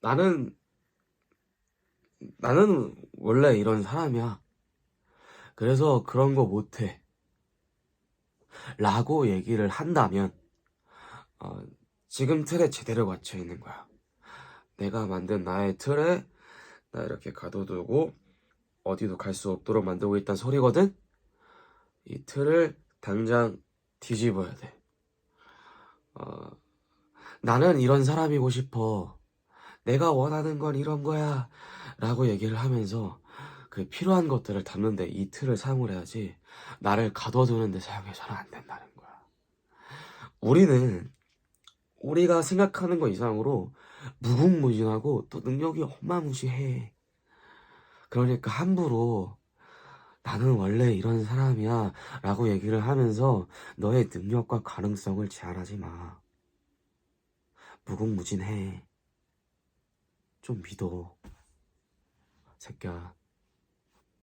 나는 나는 원래 이런 사람이야. 그래서 그런 거 못해. 라고 얘기를 한다면 어, 지금 틀에 제대로 갇혀 있는 거야. 내가 만든 나의 틀에 나 이렇게 가둬두고 어디도 갈 수 없도록 만들고 있단 소리거든? 이 틀을 당장 뒤집어야 돼. 어, 나는 이런 사람이고 싶어. 내가 원하는 건 이런 거야. 라고 얘기를 하면서 그 필요한 것들을 담는데 이 틀을 사용을 해야지 나를 가둬두는데 사용해서는 안 된다는 거야. 우리는 우리가 생각하는 것 이상으로 무궁무진하고 또 능력이 어마무시해. 그러니까 함부로 나는 원래 이런 사람이야 라고 얘기를 하면서 너의 능력과 가능성을 제한하지 마. 무궁무진해. 좀 믿어. 새끼야.